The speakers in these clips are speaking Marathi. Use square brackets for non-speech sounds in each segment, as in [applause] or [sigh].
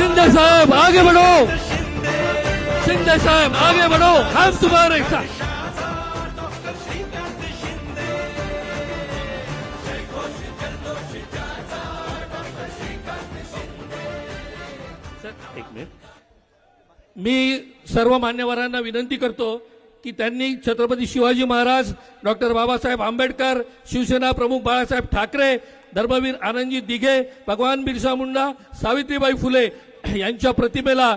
शिंदे साहब आगे बढ़ो। शिंदे साहब आगे बढ़ो। हम तुम्हारे साथ। सर, एक मिनिट. मी सर्व मान्यवरांना विनंती करतो की त्यांनी छत्रपती शिवाजी महाराज डॉक्टर बाबासाहेब आंबेडकर शिवसेना प्रमुख बाळासाहेब ठाकरे धर्मवीर आनंदजी दिघे भगवान बिरसा मुंडा सावित्रीबाई फुले [clears throat] यांच्या प्रतिमेला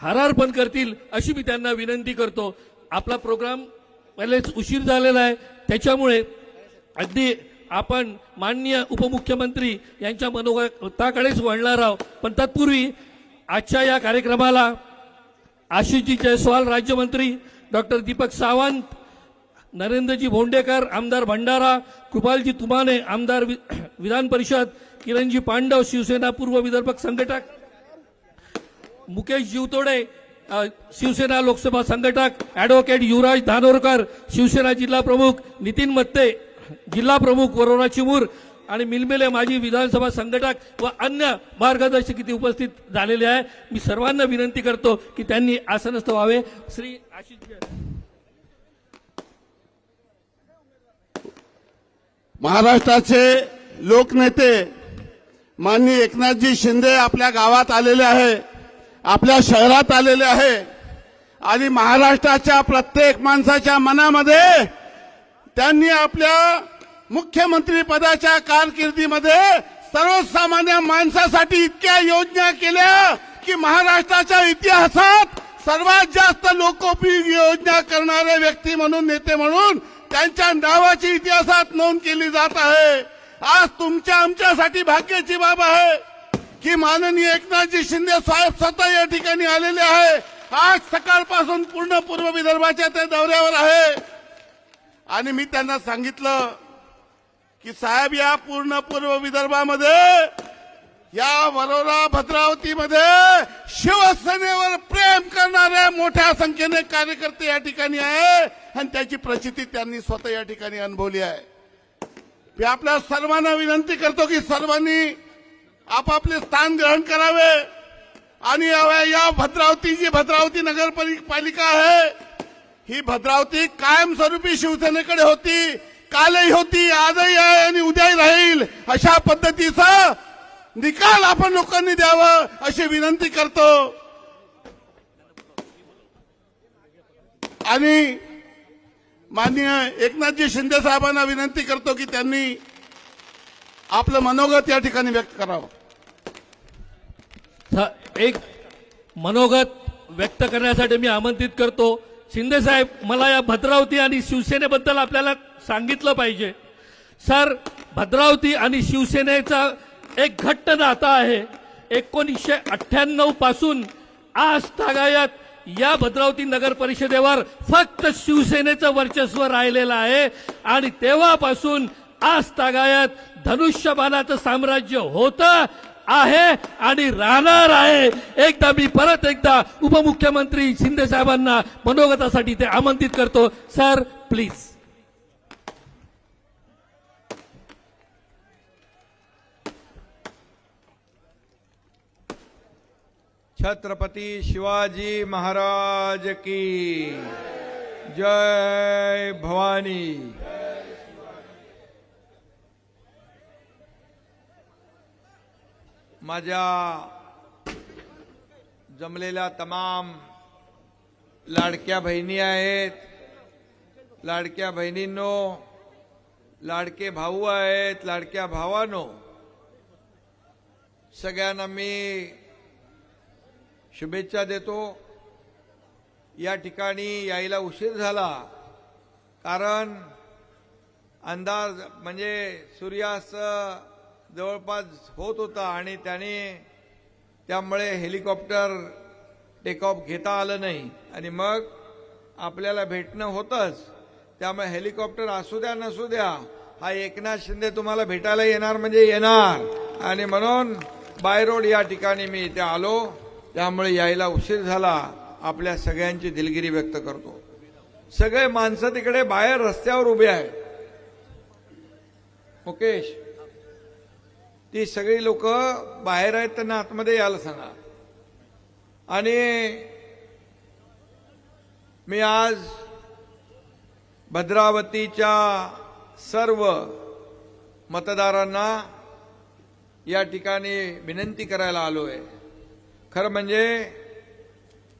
हारार्पण करतील अशी मी त्यांना विनंती करतो. आपला प्रोग्राम पहिलेच उशीर झालेला आहे. त्याच्यामुळे अगदी आपण माननीय उपमुख्यमंत्री यांच्या मनोगताकडेच वळणार आहोत. पण तत्पूर्वी आजच्या या कार्यक्रमाला आशिषजी जयस्वाल राज्यमंत्री डॉक्टर दीपक सावंत नरेंद्रजी भोंडेकर आमदार भंडारा कृपालजी तुमाने आमदार वि- [clears throat] विधान परिषद किरणजी पांडव शिवसेना पूर्व विदर्भ संघटक. मुकेश जीवतोडे शिवसेना लोकसभा संघटक. ॲडव्होकेट युवराज धानोरकर शिवसेना जिल्हा प्रमुख. नितीन मत्ते जिल्हा प्रमुख. वरोरा चिमूर आणि मिलमिले माजी विधानसभा संघटक व अन्य मार्गदर्शक इथे उपस्थित झालेले आहे. मी सर्वांना विनंती करतो की त्यांनी आसनस्थ व्हावे. श्री आशिष महाराष्ट्राचे लोकनेते माननीय एकनाथजी शिंदे आपल्या गावात आलेले आहे आपल्या शहरात आलेले आहे आणि महाराष्ट्राच्या प्रत्येक माणसाच्या मनामध्ये त्यांनी आपल्या मुख्यमंत्री पदाच्या कारकिर्दीमध्ये सर्वसामान्य माणसासाठी इतक्या योजना केल्या की महाराष्ट्राच्या इतिहासात सर्वात जास्त लोकोपयोगी योजना करणारे व्यक्ती म्हणून नेते म्हणून त्यांच्या नावाची इतिहासात नोंद केली जात आहे. आज तुमच्या आमच्यासाठी भाग्याची बाब आहे की माननीय एकनाथजी शिंदे साहेब स्वतः या ठिकाणी आलेले आहे. आज सकाळपासून पूर्ण पूर्व विदर्भाच्या त्या दौऱ्यावर आहे. आणि मी त्यांना सांगितलं की साहेब या पूर्ण पूर्व विदर्भामध्ये या वरोरा भद्रावतीमध्ये शिवसेनेवर प्रेम करणाऱ्या मोठ्या संख्येने कार्यकर्ते या ठिकाणी आहे. आणि त्याची प्रचिती त्यांनी स्वतः या ठिकाणी अनुभवली आहे. मी आपल्या सर्वांना विनंती करतो की सर्वांनी आपापले स्थान ग्रहण करावे. आणि या या भद्रावती जी भद्रावती नगरपालिका आहे ही भद्रावती कायमस्वरूपी शिवसेनेकडे होती कालही होती आजही आहे आणि उद्याही राहील. अशा पद्धतीचा निकाल आपण लोकांनी द्यावं अशी विनंती करतो. आणि माननीय एकनाथजी शिंदे साहेबांना विनंती करतो की त्यांनी आपलं मनोगत या ठिकाणी व्यक्त करावं. एक मनोगत व्यक्त करण्यासाठी मी आमंत्रित करतो. शिंदे साहेब मला या भद्रावती आणि शिवसेनेबद्दल आपल्याला सांगितलं पाहिजे. सर भद्रावती आणि शिवसेनेचा एक घट्ट नाता आहे. एकोणीसशे अठ्ठ्याण्णवपासून आज तागायत या भद्रावती नगर परिषदेवर फक्त शिवसेनेचं वर्चस्व राहिलेलं आहे. आणि तेव्हापासून आज तागायत धनुष्यबाणाचं साम्राज्य होतं आहे आणि राहणार आहे. एकदा मी परत एकदा उपमुख्यमंत्री शिंदे साहेबांना मनोगतासाठी ते आमंत्रित करतो. सर प्लीज छत्रपती शिवाजी महाराज की। जय भवानी। माझ्या जमलेल्या तमाम लाडक्या बहिणी आहेत लाडक्या बहिणींनो लाडके भाऊ आहेत लाडक्या भावानो सगळ्यांना मी शुभेच्छा देतो. या ठिकाणी यायला उशीर झाला. कारण अंदाज म्हणजे सूर्यास्त जवळपास होत होता आणि त्याने त्यामुळे हेलिकॉप्टर टेकऑफ घेता आलं नाही. आणि मग आपल्याला भेटणं होतंच. त्यामुळे हेलिकॉप्टर असू द्या नसू द्या हा एकनाथ शिंदे तुम्हाला भेटायला येणार म्हणजे येणार. आणि म्हणून बाय रोड या ठिकाणी मी इथे आलो. त्यामुळे यायला उशीर झाला आपल्या सगळ्यांची दिलगिरी व्यक्त करतो. सगळे माणसं तिकडे बाहेर रस्त्यावर उभे आहेत. मुकेश ती सगळी लोक बाहेर आहेत त्यांना आतमध्ये यायला सांगा. आणि मी आज भद्रावतीच्या सर्व मतदारांना या ठिकाणी विनंती करायला आलो आहे खरं म्हणजे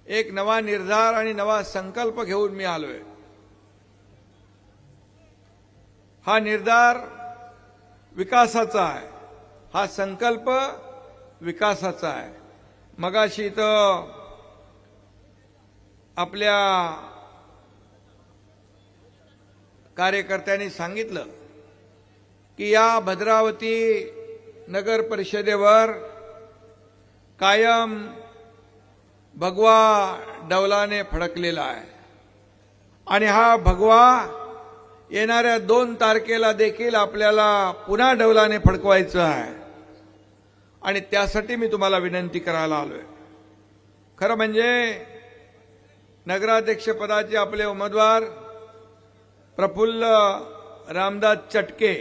एक नवा निर्धार आणि नवा संकल्प घेऊन मी आलोय. हा निर्धार विकासाचा आहे. हा संकल्प विकासाचा आहे. मगाशी तर आपल्या कार्यकर्त्यांनी सांगितलं की या भद्रावती नगर परिषदेवर कायम भगवा डवलाने फडकलेला आहे. आणि हा भगवा येणाऱ्या दोन तारखेला देखील आपल्याला पुन्हा डवलाने फडकवायचं आहे. आणि त्यासाठी मी तुम्हाला विनंती करायला आलोय. खरं म्हणजे नगराध्यक्षपदाचे आपले उमेदवार प्रफुल्ल रामदास चटके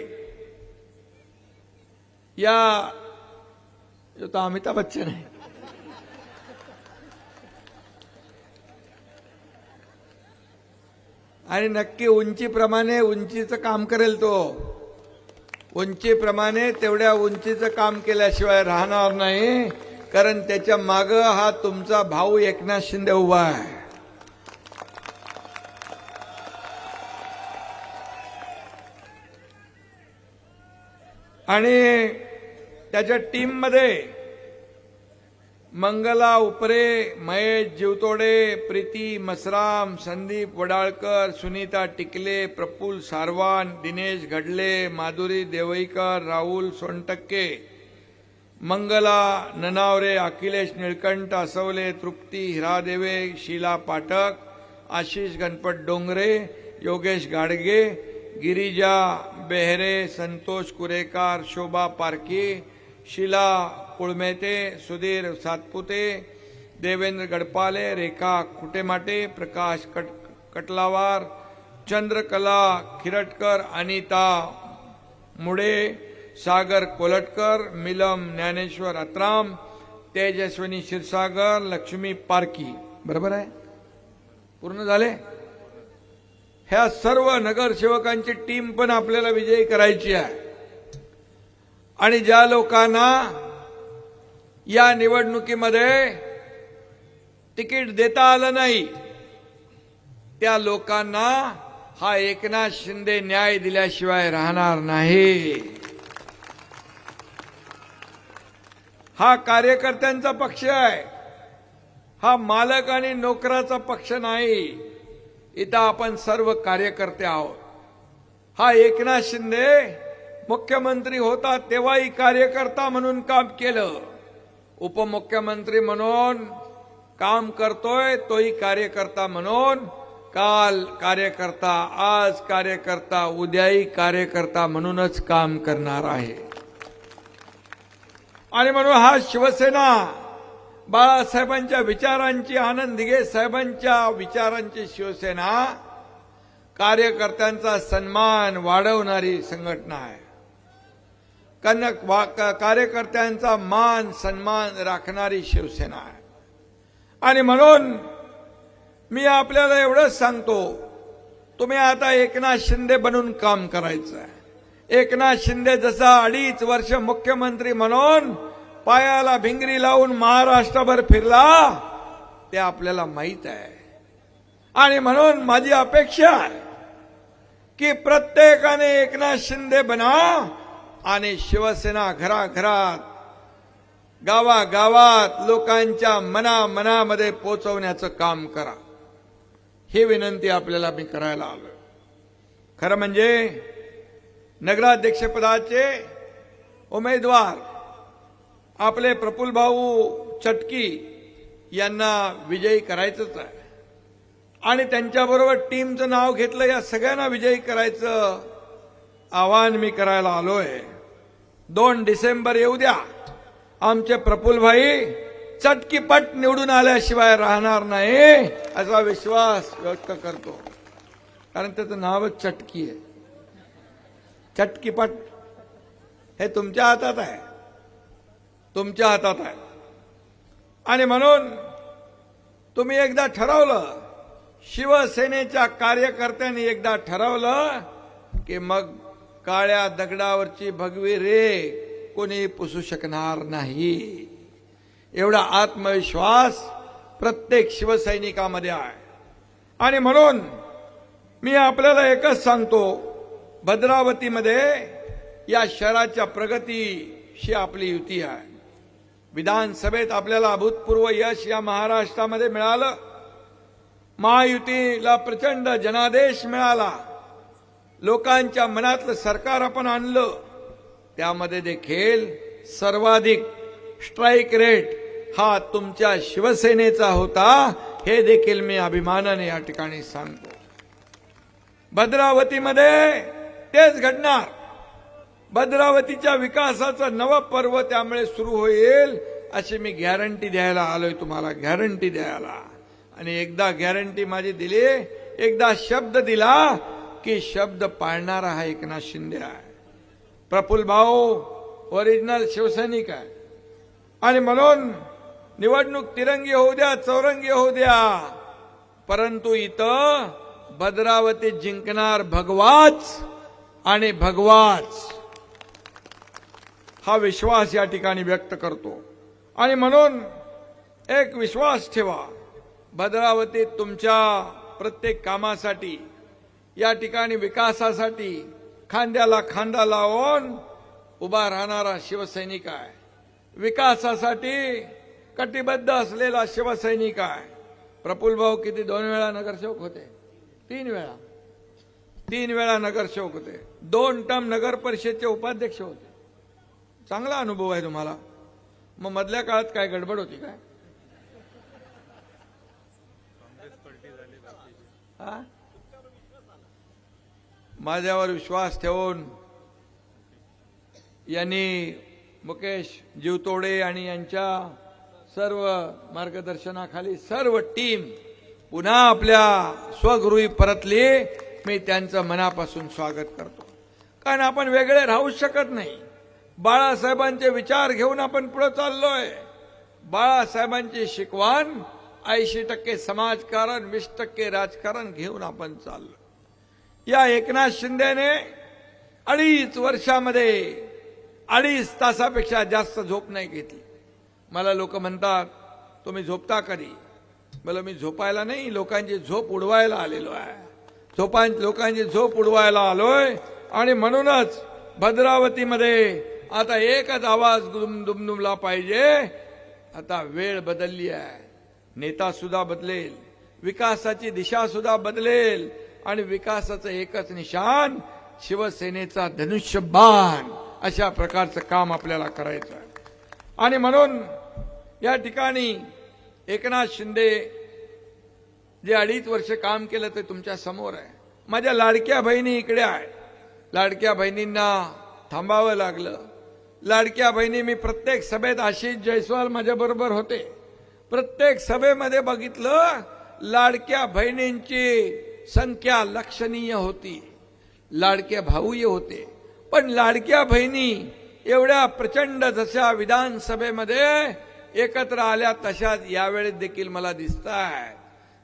या जो तो अमिताभ बच्चन आहे आणि नक्की उंचीप्रमाणे उंचीचं काम करेल तो. उंचीप्रमाणे तेवढ्या उंचीचं काम केल्याशिवाय राहणार नाही कारण त्याच्या माग हा तुमचा भाऊ एकनाथ शिंदे उभा आहे. आणि त्याच्या टीममध्ये मंगला उपरे महेश जीवतोडे प्रीती मसराम संदीप वडाळकर सुनीता टिकले प्रफुल सारवान दिनेश घडले माधुरी देवईकर राहुल सोनटक्के मंगला ननावरे अखिलेश निळकंठ असवले तृप्ती हिरादेवे शीला पाठक आशिष गणपत डोंगरे योगेश गाडगे गिरिजा बेहरे संतोष कुरेकार शोभा पारखी शिला कुळमेते सुधीर सातपुते देवेंद्र गडपाले रेखा खुटेमाटे प्रकाश कट कटलावार चंद्रकला खिरटकर अनिता मुडे सागर कोलटकर मिलम ज्ञानेश्वर अत्राम तेजस्विनी क्षीरसागर लक्ष्मी पारकी. बरोबर आहे? पूर्ण झाले? ह्या सर्व नगरसेवकांची टीम पण आपल्याला विजयी करायची आहे. आणि ज्या लोकांना या निवडणुकीमध्ये तिकीट देता आलं नाही त्या लोकांना हा एकनाथ शिंदे न्याय दिल्याशिवाय राहणार नाही. हा कार्यकर्त्यांचा पक्ष आहे. हा मालक आणि नोकराचा पक्ष नाही. इथं आपण सर्व कार्यकर्ते आहोत. हा एकनाथ शिंदे मुख्यमंत्री होता तेव्हाही कार्यकर्ता म्हणून काम केलं. उपमुख्यमंत्री म्हणून काम करतोय तोही कार्यकर्ता म्हणून. काल कार्यकर्ता आज कार्यकर्ता उद्याही कार्यकर्ता म्हणूनच काम करणार आहे. आणि म्हणून हा शिवसेना बाळासाहेबांच्या विचारांची आनंद दिघे साहेबांच्या विचारांची शिवसेना कार्यकर्त्यांचा सन्मान वाढवणारी संघटना आहे. कनक वा- कार्यकर्त्यांचा मान सन्मान राखणारी शिवसेना आहे. आणि म्हणून मी आपल्याला एवढंच सांगतो तुम्ही आता एकनाथ शिंदे बनून काम करायचं आहे. एकनाथ शिंदे जसा अडीच वर्ष मुख्यमंत्री म्हणून पायाला भिंगरी लावून महाराष्ट्रभर फिरला ते आपल्याला माहीत आहे. आणि म्हणून माझी अपेक्षा आहे की प्रत्येकाने एकनाथ शिंदे बना आणि शिवसेना घराघरात गावागावात लोकांच्या मना मनामध्ये पोचवण्याचं काम करा. ही विनंती आपल्याला मी करायला आलो खरं म्हणजे नगराध्यक्षपदाचे उमेदवार आपले प्रफुल्ल भाऊ चटकी यांना विजयी करायचंच आहे. आणि त्यांच्याबरोबर टीमचं नाव घेतलं या सगळ्यांना विजयी करायचं आवाहन मी करायला आलो आहे दोन डिसेंबर येऊ द्या. आमचे प्रफुलभाई चटकीपट निवडून आल्याशिवाय राहणार नाही असा विश्वास व्यक्त करतो. कारण त्याचं नावच चटकी आहे. चटकीपट हे तुमच्या हातात आहे. तुमच्या हातात आहे. आणि म्हणून तुम्ही एकदा ठरवलं शिवसेनेच्या कार्यकर्त्यांनी एकदा ठरवलं की मग काळ्या दगडावरची भगवी रे कोणी पुसू शकणार नाही. एवढा आत्मविश्वास प्रत्येक शिवसैनिकामध्ये आहे. आणि म्हणून मी आपल्याला एकच सांगतो भद्रावतीमध्ये या शहराच्या प्रगतीशी आपली युती आहे. विधानसभेत आपल्याला अभूतपूर्व यश या महाराष्ट्रामध्ये मिळालं. महायुतीला प्रचंड जनादेश मिळाला. लोकांच्या मनातलं सरकार आपण आणलं त्यामध्ये देखील सर्वाधिक स्ट्राईक रेट हा तुमच्या शिवसेनेचा होता हे देखील मी अभिमानाने या ठिकाणी सांगतो. भद्रावतीमध्ये तेच घडणार. भद्रावतीच्या विकासाचं नवं पर्व त्यामुळे सुरू होईल अशी मी गॅरंटी द्यायला आलोय तुम्हाला गॅरंटी द्यायला. आणि एकदा गॅरंटी माझी दिली एकदा शब्द दिला की शब्द पाळणारा हा एकनाथ शिंदे आहे. प्रफुल भाऊ ओरिजिनल शिवसैनिक आहे. आणि म्हणून निवडणूक तिरंगी होऊ द्या चौरंगी होऊ द्या. परंतु इथं भद्रावती जिंकणार भगवाच आणि भगवाच. हा विश्वास या ठिकाणी व्यक्त करतो. आणि म्हणून एक विश्वास ठेवा. भद्रावतीत तुमच्या प्रत्येक कामासाठी या ठिकाणी विकासासाठी खांद्याला खांदा लावून उभा राहणारा शिवसैनिक आहे. विकासासाठी कटिबद्ध असलेला शिवसैनिक आहे. प्रफुल्ल भाऊ किती दोन वेळा नगरसेवक होते? तीन वेळा. तीन वेळा नगरसेवक होते. दोन टर्म नगर परिषदचे उपाध्यक्ष होते. चांगला अनुभव आहे तुम्हाला. मग मधल्या काळात काय गडबड होती काय? हा? माझ्यावर विश्वास ठेवून यांनी मुकेश जीवतोडे आणि यांच्या सर्व मार्गदर्शनाखाली सर्व टीम पुन्हा आपल्या स्वगृही परतली. मी त्यांचं मनापासून स्वागत करतो. कारण आपण वेगळे राहू शकत नाही. बाळासाहेबांचे विचार घेऊन आपण पुढे चाललोय. बाळासाहेबांची शिकवण ऐंशी टक्के समाजकारण वीस टक्के राजकारण घेऊन आपण चाललो या एकनाथ शिंदेने अडीच वर्षामध्ये अडीच तासापेक्षा जास्त झोप नाही घेतली. मला लोक म्हणतात तुम्ही झोपता कधी? मला मी झोपायला नाही लोकांची झोप उडवायला आलेलो आहे. झोपां लोकांची झोप उडवायला आलोय आणि म्हणूनच भद्रावतीमध्ये आता एकच आवाज दुमदुमला पाहिजे. आता वेळ बदलली आहे. नेता सुद्धा बदलेल. विकासाची दिशा सुद्धा बदलेल. आणि विकासाचं एकच निशान शिवसेनेचा धनुष्यबाण अशा प्रकारचं काम आपल्याला करायचं आणि म्हणून या ठिकाणी एकनाथ शिंदे जे अडीच वर्ष काम केलं ते तुमच्यासमोर आहे. माझ्या लाडक्या बहिणी इकडे आहे. लाडक्या बहिणींना थांबावं लागलं. लाडक्या बहिणी मी प्रत्येक सभेत आशिष जयस्वाल माझ्या बरोबर होते. प्रत्येक सभेमध्ये बघितलं लाडक्या बहिणींची संख्या लक्षणीय होती. लाडक्या भाऊही होते. पण लाडक्या बहिणी एवढ्या प्रचंड जशा विधानसभेमध्ये एकत्र आल्या तशाच यावेळेस देखील मला दिसत आहेत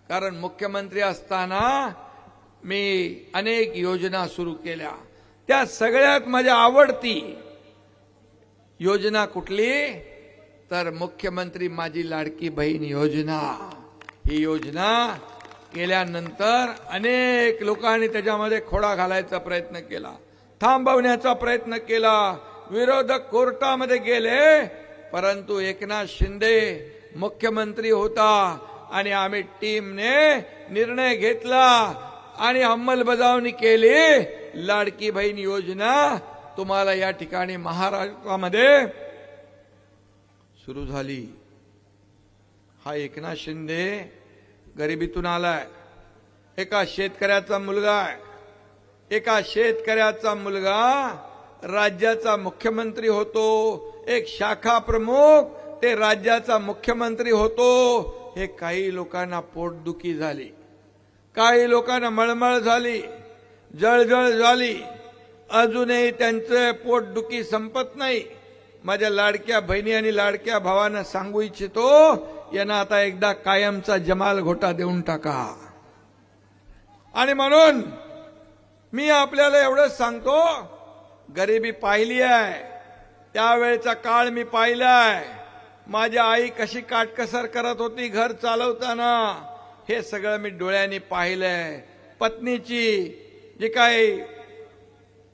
कारण मुख्यमंत्री असताना मी अनेक योजना सुरू केल्या. त्या सगळ्यात माझ्या आवडती योजना कुठली? तर मुख्यमंत्री माझी लाडकी बहीण योजना. ही योजना केल्यानंतर अनेक लोकांनी त्याच्यामध्ये खोडा घालायचा प्रयत्न केला थांबवण्याचा प्रयत्न केला. विरोधक कोर्टामध्ये गेले परंतु एकनाथ शिंदे मुख्यमंत्री होता आणि आम्ही टीमने निर्णय घेतला आणि अंमलबजावणी केली. लाडकी बहीण योजना तुम्हाला या ठिकाणी महाराष्ट्रामध्ये सुरू झाली. हा एकनाथ शिंदे गरिबीतून आलाय. एका शेतकऱ्याचा मुलगा आहे. एका शेतकऱ्याचा मुलगा राज्याचा मुख्यमंत्री होतो. एक शाखा प्रमुख ते राज्याचा मुख्यमंत्री होतो. हे काही लोकांना पोटदुखी झाली. काही लोकांना मळमळ झाली. जळजळ झाली. अजूनही त्यांचं पोटदुखी संपत नाही. माझ्या लाडक्या बहिणी आणि लाडक्या भावांना सांगू इच्छितो यांना आता एकदा कायमचा जमाल घोटा देऊन टाका. आणि म्हणून मी आपल्याला एवढंच सांगतो गरिबी पाहिली आहे. त्यावेळेचा काळ मी पाहिलाय माझी आई कशी काटकसर करत होती घर चालवताना हे सगळं मी डोळ्यांनी पाहिलंय. पत्नीची जी काही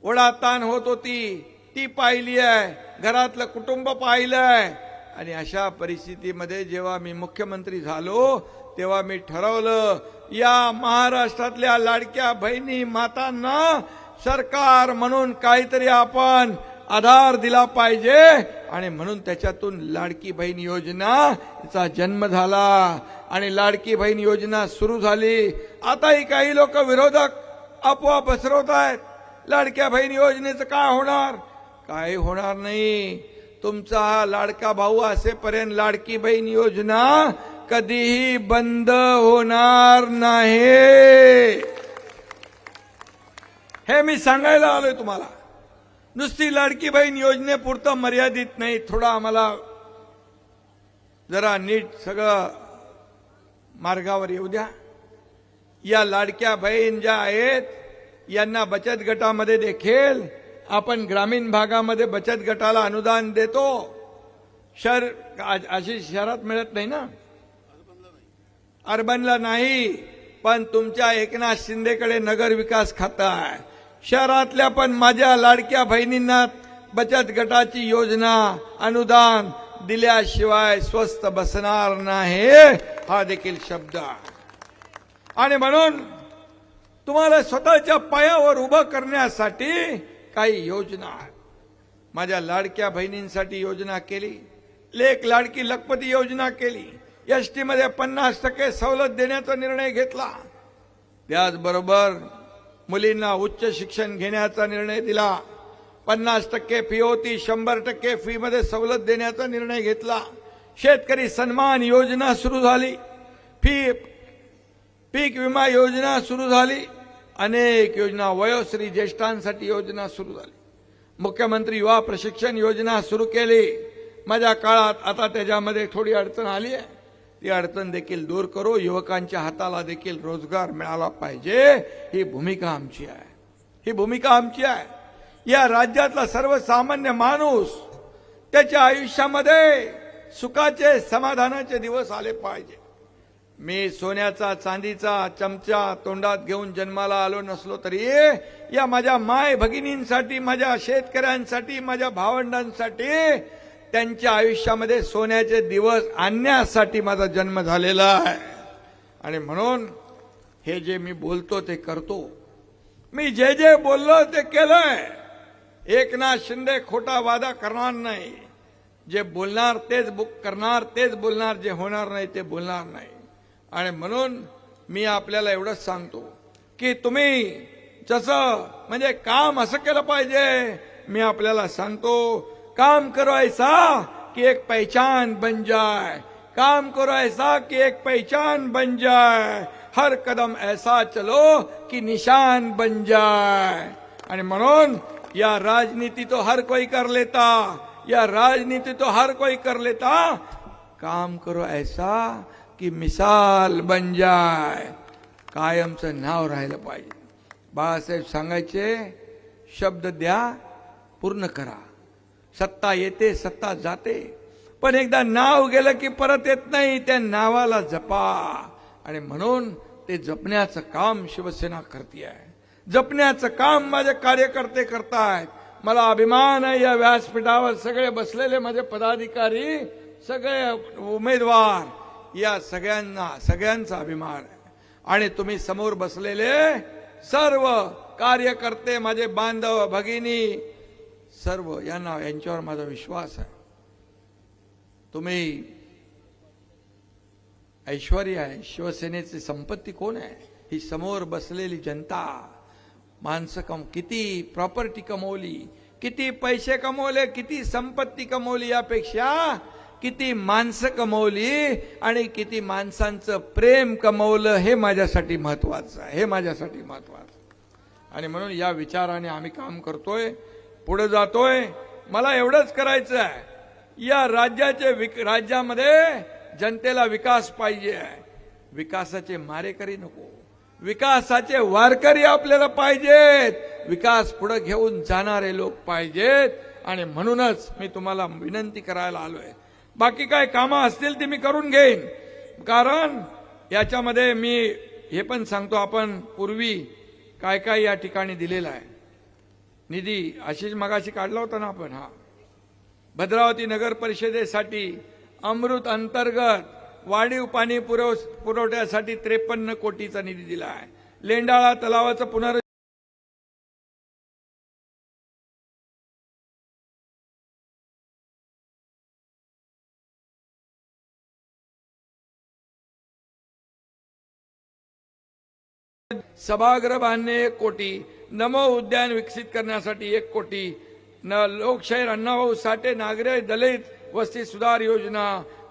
ओढाताण होत होती ती पाहिली आहे. घरातलं कुटुंब पाहिलं आहे. आणि अशा परिस्थितीमध्ये जेव्हा मी मुख्यमंत्री झालो तेव्हा मी ठरवलं या महाराष्ट्रातल्या लाडक्या बहिणी मातांना सरकार म्हणून काहीतरी आपण आधार दिला पाहिजे. आणि म्हणून त्याच्यातून लाडकी बहीण योजनाचा जन्म झाला. आणि लाडकी बहीण योजना सुरू झाली. आताही काही लोक विरोधक आपोआप पसरवत आहेत. लाडक्या बहीण योजनेचं काय होणार? काही होणार नाही. तुमचा हा लाडका भाऊ असेपर्यंत लाडकी बहीण योजना कधीही बंद होणार नाही. हे मी सांगायला आलोय तुम्हाला. नुसती लाडकी बहीण योजनेपुरतं मर्यादित नाही. थोडं आम्हाला जरा नीट सगळं मार्गावर येऊ द्या. या लाडक्या बहीण ज्या आहेत यांना बचत गटामध्ये देखील आपण ग्रामीण भागामध्ये बचत गटाला अनुदान देतो. शहर अशी शहरात मिळत नाही ना? अर्बनला नाही पण तुमच्या एकनाथ शिंदेकडे नगर विकास खातं आहे. शहरातल्या पण माझ्या लाडक्या बहिणींना बचत गटाची योजना अनुदान दिल्याशिवाय स्वस्त बसणार नाही. हा देखील शब्द आणि म्हणून तुम्हाला स्वतःच्या पायावर उभं करण्यासाठी काही योजना माझ्या लाडक्या बहिणींसाठी योजना केली. लेख लाडकी लखपती योजना केली. एस टीमध्ये पन्नास टक्के सवलत देण्याचा निर्णय घेतला. त्याचबरोबर मुलींना उच्च शिक्षण घेण्याचा निर्णय दिला. पन्नास टक्के फी होती शंभर टक्के फीमध्ये सवलत देण्याचा निर्णय घेतला. शेतकरी सन्मान योजना सुरू झाली. फी पीक विमा योजना सुरू झाली. अनेक योजना वयोश्री ज्येष्ठांसाठी योजना सुरू झाली. मुख्यमंत्री युवा प्रशिक्षण योजना सुरू केली. माझ्या काळात आता त्याच्यामध्ये थोडी अडचण आली आहे. ती अडचण देखील दूर करू. युवकांच्या हाताला देखील रोजगार मिळाला पाहिजे. ही भूमिका आमची आहे. ही भूमिका आमची आहे. या राज्यातला सर्वसामान्य माणूस त्याच्या आयुष्यामध्ये सुखाचे समाधानाचे दिवस आले पाहिजे. मी सोन्याचा चांदीचा चमचा तोंडात घेऊन जन्माला आलो नसलो तरी या माझ्या माय भगिनींसाठी माझ्या शेतकऱ्यांसाठी माझ्या भावंडांसाठी त्यांच्या आयुष्यामध्ये सोन्याचे दिवस आणण्यासाठी माझा जन्म झालेला आहे. आणि म्हणून हे जे मी बोलतो ते करतो. मी जे जे बोललो ते केलंय. एकनाथ शिंदे खोटा वादा करणार नाही. जे बोलणार तेच बुक करणार तेच बोलणार जे होणार नाही ते बोलणार नाही. आणि म्हणून मी आपल्याला एवढंच सांगतो की तुम्ही जसं म्हणजे काम असं केलं पाहिजे मी आपल्याला सांगतो काम करो ऐसा एक पहचान बन जाए काम करो ऐसा की एक पहचान बन जाए हर कदम ऐसा चलो की निशान बन जाए आणि म्हणून या राजनीती तो हर कोई कर लेता या राजनीती तो हर कोई कर लेता. काम करो ऐसा की मिसाल बन जाय कायमचं नाव राहिलं पाहिजे. बाळासाहेब सांगायचे शब्द द्या पूर्ण करा. सत्ता येते सत्ता जाते. पण एकदा नाव गेलं की परत येत नाही त्या नावाला जपा. आणि म्हणून ते जपण्याचं काम शिवसेना करते आहे जपण्याचं काम माझे कार्यकर्ते करतायत. मला अभिमान आहे या व्यासपीठावर. सगळे बसलेले माझे पदाधिकारी सगळे उमेदवार. या सगळ्यांना सगळ्यांचा अभिमान आहे. आणि तुम्ही समोर बसलेले सर्व कार्यकर्ते माझे बांधव भगिनी सर्व यांना यांच्यावर माझा विश्वास आहे. तुम्ही ऐश्वर आहे शिवसेनेची संपत्ती कोण आहे? ही समोर बसलेली जनता माणसं कम किती प्रॉपर्टी कमवली किती पैसे कमवले किती संपत्ती कमवली यापेक्षा किती माणसं कमवली आणि किती माणसांचं प्रेम कमवलं हे माझ्यासाठी महत्वाचं आहे हे माझ्यासाठी महत्वाचं आणि म्हणून या विचाराने आम्ही काम करतोय पुढे जातोय. मला एवढंच करायचं आहे. या राज्याचे विक- राज्यामध्ये जनतेला विकास पाहिजे आहे. विकासाचे मारेकरी नको. विकासाचे वारकरी आपल्याला पाहिजेत. विकास पुढे घेऊन जाणारे लोक पाहिजेत. आणि म्हणूनच मी तुम्हाला विनंती करायला आलोय. बाकी काय कामं असतील ती मी करून घेईन. कारण याच्यामध्ये मी हे पण सांगतो आपण पूर्वी काय काय या ठिकाणी दिलेलं आहे. निधी अशीच मगाशी काढला होता ना आपण हा. भद्रावती नगर परिषदेसाठी अमृत अंतर्गत वाढीव पाणी पुरव पुरवठ्यासाठी त्रेपन्न कोटीचा निधी दिला आहे. लेंडाळा तलावाचं पुनर् सभागृह बांधणे एक कोटी नमो उद्यान विकसित करण्यासाठी एक कोटी न लोकशाहीर अण्णाभाऊ साठे नागरे दलित वस्ती सुधार योजना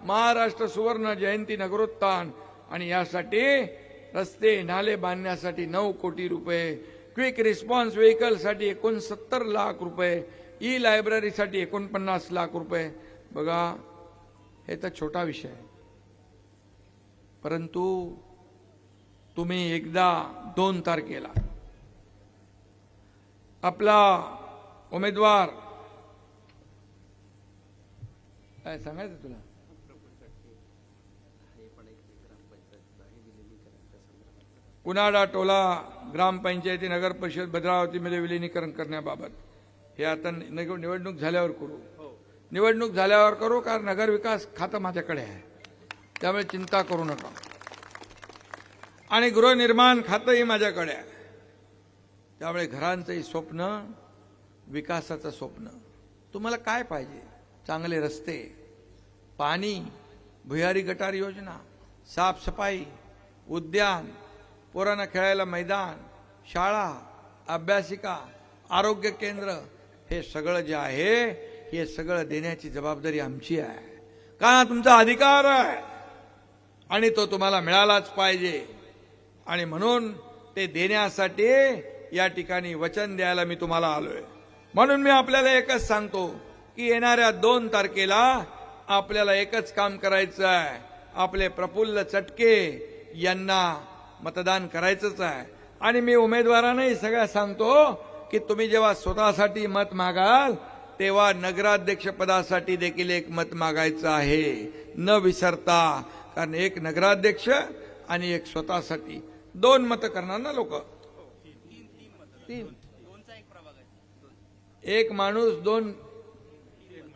महाराष्ट्र सुवर्ण जयंती नगरोत्थान. आणि यासाठी रस्ते नाले बांधण्यासाठी नऊ कोटी रुपये क्विक रिस्पॉन्स व्हेकलसाठी एकोणसत्तर लाख रुपये ई लायब्ररीसाठी एकोणपन्नास लाख रुपये. बघा हे तर छोटा विषय परंतु तुम्ही एकदा दोन तारखेला आपला उमेदवार काय सांगायचं तुला? कुणाडा टोला ग्रामपंचायती नगर परिषद भद्रावतीमध्ये विलिनीकरण करण्याबाबत. हे आता निवडणूक झाल्यावर करू. निवडणूक झाल्यावर करू कारण नगर विकास खातं माझ्याकडे आहे. त्यामुळे चिंता करू नका. आणि गृहनिर्माण खातंही माझ्याकडे आहे. त्यामुळे घरांचंही स्वप्न विकासाचं स्वप्न. तुम्हाला काय पाहिजे? चांगले रस्ते पाणी भुयारी गटार योजना साफसफाई उद्यान पोरांना खेळायला मैदान शाळा अभ्यासिका आरोग्य केंद्र हे सगळं जे आहे हे सगळं देण्याची जबाबदारी आमची आहे. का? तुमचा अधिकार आहे. आणि तो तुम्हाला मिळालाच पाहिजे. आणि म्हणून ते देण्यासाठी या ठिकाणी वचन द्यायला मी तुम्हाला आलोय. म्हणून मी आपल्याला एकच सांगतो की येणाऱ्या दोन तारखेला आपल्याला एकच काम करायचं आहे. आपले प्रफुल्ल चटके यांना मतदान करायचंच आहे. आणि मी उमेदवारांनाही सगळ्या सांगतो की तुम्ही जेव्हा स्वतःसाठी मत मागाल तेव्हा नगराध्यक्ष पदासाठी देखील एक मत मागायचं आहे. न विसरता कारण एक नगराध्यक्ष आणि एक स्वतःसाठी. दोन मत करणार ना लोक? तीन. एक माणूस दोन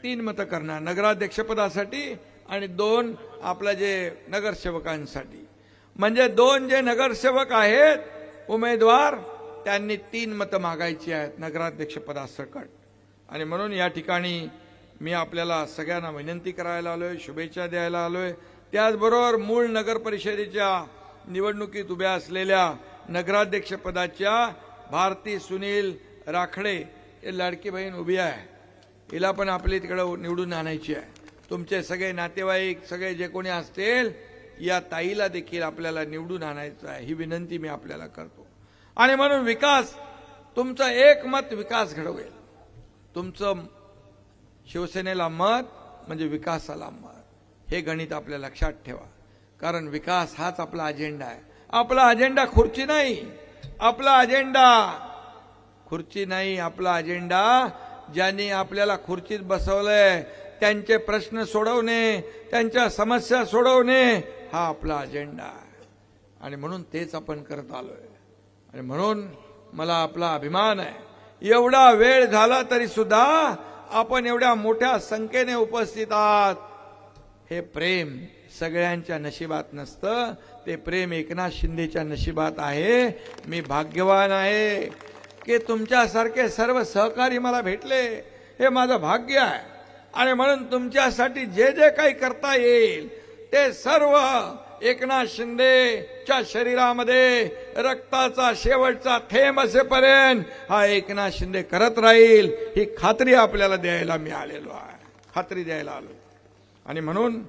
तीन मतं करणार नगराध्यक्ष पदासाठी आणि दोन आपल्या जे नगरसेवकांसाठी. म्हणजे दोन जे नगरसेवक आहेत उमेदवार त्यांनी तीन मतं मागायची आहेत नगराध्यक्ष पदासकट आणि म्हणून या ठिकाणी मी आपल्याला सगळ्यांना विनंती करायला आलोय शुभेच्छा द्यायला आलोय. त्याचबरोबर मूळ नगर परिषदेच्या निवडणुकीत उभ्या असलेल्या नगराध्यक्षपदाच्या भारती सुनील राखडे हे लाडकी बहीण उभी आहे. हिला पण आपली तिकडं निवडून आणायची आहे. तुमचे सगळे नातेवाईक सगळे जे कोणी असतील या ताईला देखील आपल्याला निवडून आणायचं आहे ही विनंती मी आपल्याला करतो. आणि म्हणून विकास तुमचं एक मत विकास घडवेल. तुमचं शिवसेनेला मत म्हणजे विकासाला मत हे गणित आपल्या लक्षात ठेवा. कारण विकास हाच आपला अजेंडा आहे. आपला अजेंडा खुर्ची नाही. आपला अजेंडा खुर्ची नाही आपला अजेंडा ज्यांनी आपल्याला खुर्चीत बसवलंय त्यांचे प्रश्न सोडवणे त्यांच्या समस्या सोडवणे हा आपला अजेंडा आहे. आणि म्हणून तेच आपण करत आलोय. आणि म्हणून मला आपला अभिमान आहे. एवढा वेळ झाला तरी सुद्धा आपण एवढ्या मोठ्या संख्येने उपस्थित आहात. हे प्रेम सगळ्यांच्या नशिबात नसतं. ते प्रेम एकनाथ शिंदेच्या नशिबात आहे. मी भाग्यवान आहे की तुमच्यासारखे सर्व सहकारी मला भेटले. हे माझं भाग्य आहे. आणि म्हणून तुमच्यासाठी जे जे काही करता येईल ते सर्व एकनाथ शिंदेच्या शरीरामध्ये रक्ताचा शेवटचा थेंब असेपर्यंत हा एकनाथ शिंदे करत राहील ही खात्री आपल्याला द्यायला मी आलेलो आहे. खात्री द्यायला आलो. आणि म्हणून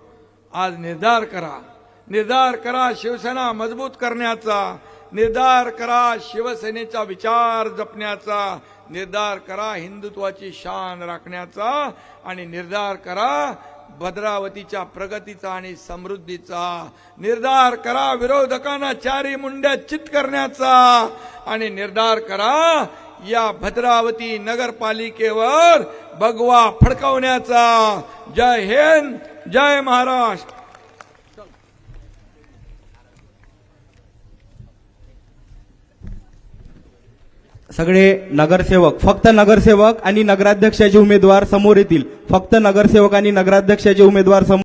आज निर्धार करा. निर्धार करा शिवसेना मजबूत करण्याचा. निर्धार करा शिवसेनेचा विचार जपण्याचा. निर्धार करा हिंदुत्वाची शान राखण्याचा. आणि निर्धार करा भद्रावतीच्या प्रगतीचा आणि समृद्धीचा. निर्धार करा विरोधकांना चारी मुंड्या चित करण्याचा. आणि निर्धार करा या भद्रावती नगरपालिकेवर भगवा फडकवण्याचा. जय हिंद. जय महाराष्ट्र। सगळे नगरसेवक फक्त नगरसेवक आणि नगराध्यक्षाचे उमेदवार समोर येतील. फक्त नगरसेवक आणि नगराध्यक्षाचे उमेदवार समोर